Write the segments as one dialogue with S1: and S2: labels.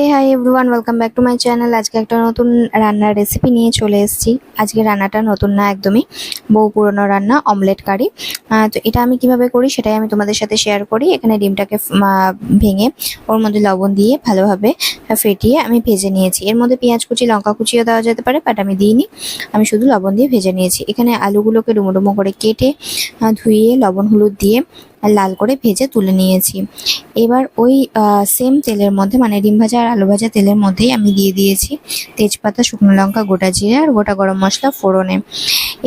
S1: Hey hi everyone welcome back to my channel আজকে একটা নতুন রান্নার রেসিপি নিয়ে চলে এসেছি। আজকে রান্নাটা নতুন না, একদমই বহু পুরনো রান্না অমলেট কারি তো এটা আমি কীভাবে করি সেটাই আমি তোমাদের সাথে শেয়ার করি। এখানে ডিমটাকে ভেঙে ওর মধ্যে লবণ দিয়ে ভালোভাবে ফেটিয়ে আমি ভেজে নিয়েছি। এর মধ্যে পেঁয়াজ কুচি, লঙ্কা কুচিও দেওয়া যেতে পারে বাট আমি দিইনি। আমি শুধু লবণ দিয়ে ভেজে নিয়েছি। এখানে আলুগুলোকে ডুমো ডুমো করে কেটে ধুয়ে লবণ, হলুদ দিয়ে লাল করে ভেজে তুলে নিয়েছি। এবার ওই সেম তেলের মধ্যে মানে ডিম ভাজা আর আলু ভাজা তেলের মধ্যেই আমি দিয়ে দিয়েছি তেজপাতা, শুকনো লঙ্কা, গোটা জিরে আর গোটা গরম মশলা ফোড়নে।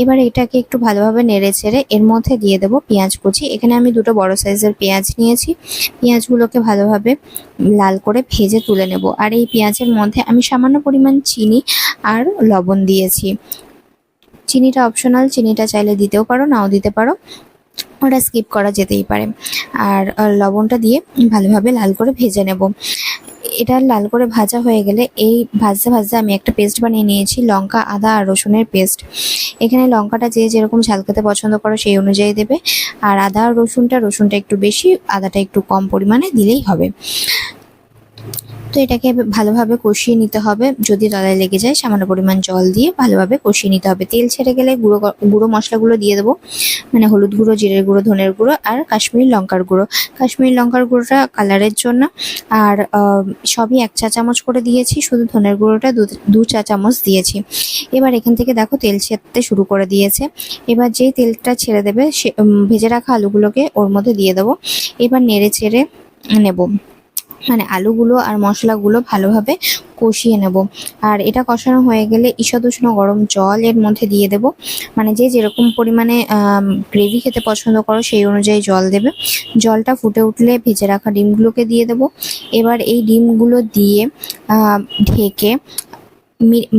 S1: এবার এটাকে একটু ভালোভাবে নেড়ে ছেড়ে এর মধ্যে দিয়ে দেবো পেঁয়াজ কুচি। এখানে আমি দুটো বড় সাইজের পেঁয়াজ নিয়েছি। পেঁয়াজগুলোকে ভালোভাবে লাল করে ভেজে তুলে নেব। আর এই পেঁয়াজের মধ্যে আমি সামান্য পরিমাণ চিনি আর লবণ দিয়েছি। চিনিটা অপশনাল চিনিটা চাইলে দিতেও পারো, নাও দিতে পারো। ওটা স্কিপ করা যেতেই পারে। আর লবণটা দিয়ে ভালোভাবে লাল করে ভেজে নেব। এটা লাল করে ভাজা হয়ে গেলে এই ভাজতে ভাজতে আমি একটা পেস্ট বানিয়ে নিয়েছি, লঙ্কা, আদা আর রসুনের পেস্ট এখানে লঙ্কাটা যে যেরকম ঝাল খেতে পছন্দ করো সেই অনুযায়ী দেবে। আর আদা আর রসুনটা রসুনটা একটু বেশি, আদাটা একটু কম পরিমাণে দিলেই হবে। তো এটাকে ভালোভাবে কষিয়ে নিতে হবে। যদি তলায় লেগে যায়, সামান্য পরিমাণ জল দিয়ে ভালোভাবে কষিয়ে নিতে হবে। তেল ছেড়ে গেলে গুঁড়ো গুঁড়ো মশলাগুলো দিয়ে দেবো। মানে হলুদ গুঁড়ো, জিরের গুঁড়ো, ধনের গুঁড়ো আর কাশ্মীরি লঙ্কার গুঁড়ো। কাশ্মীরি লঙ্কার গুঁড়োটা কালারের জন্য। আর সবই এক চা চামচ করে দিয়েছি। শুধু ধনের গুঁড়োটা দু- চা চামচ দিয়েছি। এবার এখান থেকে দেখো তেল ছেড়তে শুরু করে দিয়েছে। এবার যেই তেলটা ছেড়ে দেবে সে ভেজে রাখা আলুগুলোকে ওর মধ্যে দিয়ে দেবো। এবার নেড়ে চেড়ে নেব। মানে আলুগুলো আর মশলাগুলো ভালোভাবে কষিয়ে নেব। আর এটা কষানো হয়ে গেলে ঈষদ উষ্ণ গরম জল এর মধ্যে দিয়ে দেব। মানে যে যেরকম পরিমাণে গ্রেভি খেতে পছন্দ করো সেই অনুযায়ী জল দেবে। জলটা ফুটে উঠলে ভেজে রাখা ডিমগুলোকে দিয়ে দেব। এবার এই ডিমগুলো দিয়ে ঢেকে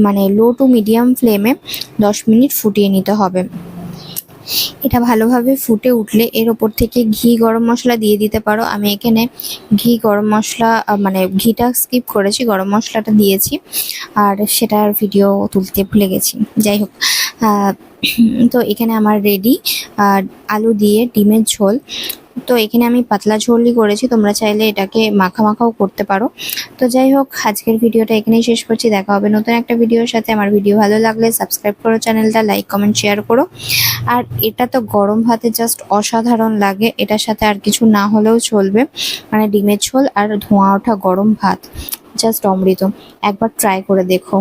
S1: মানে লো টু মিডিয়াম ফ্লেমে দশ মিনিট ফুটিয়ে নিতে হবে। এটা ভালোভাবে ফুটে উঠলে এর ওপর থেকে ঘি গরম মশলা দিয়ে দিতে পারো। আমি এখানে ঘি গরম মশলা মানে ঘিটা স্কিপ করেছি, গরম মশলাটা দিয়েছি। আর সেটার ভিডিও তুলতে ভুলে গেছি। যাই হোক তো এখানে আমার রেডি আলু দিয়ে ডিমের ঝোল। তো এখানে আমি পাতলা ঝোলই করেছি, তোমরা চাইলে এটাকে মাখা মাখাও করতে পারো। তো যাই হোক, আজকের ভিডিওটা এখানেই শেষ করছি, দেখা হবে নতুন একটা ভিডিওর সাথে। আমার ভিডিও ভালো লাগলে সাবস্ক্রাইব করো চ্যানেলটা, লাইক, কমেন্ট, শেয়ার করো। আর এটা তো গরম ভাতে জাস্ট অসাধারণ লাগে, এটার সাথে আর কিছু না হলেও চলবে। মানে ডিমের ঝোল আর ধোঁয়া ওঠা গরম ভাত, জাস্ট অমৃত। একবার ট্রাই করে দেখো।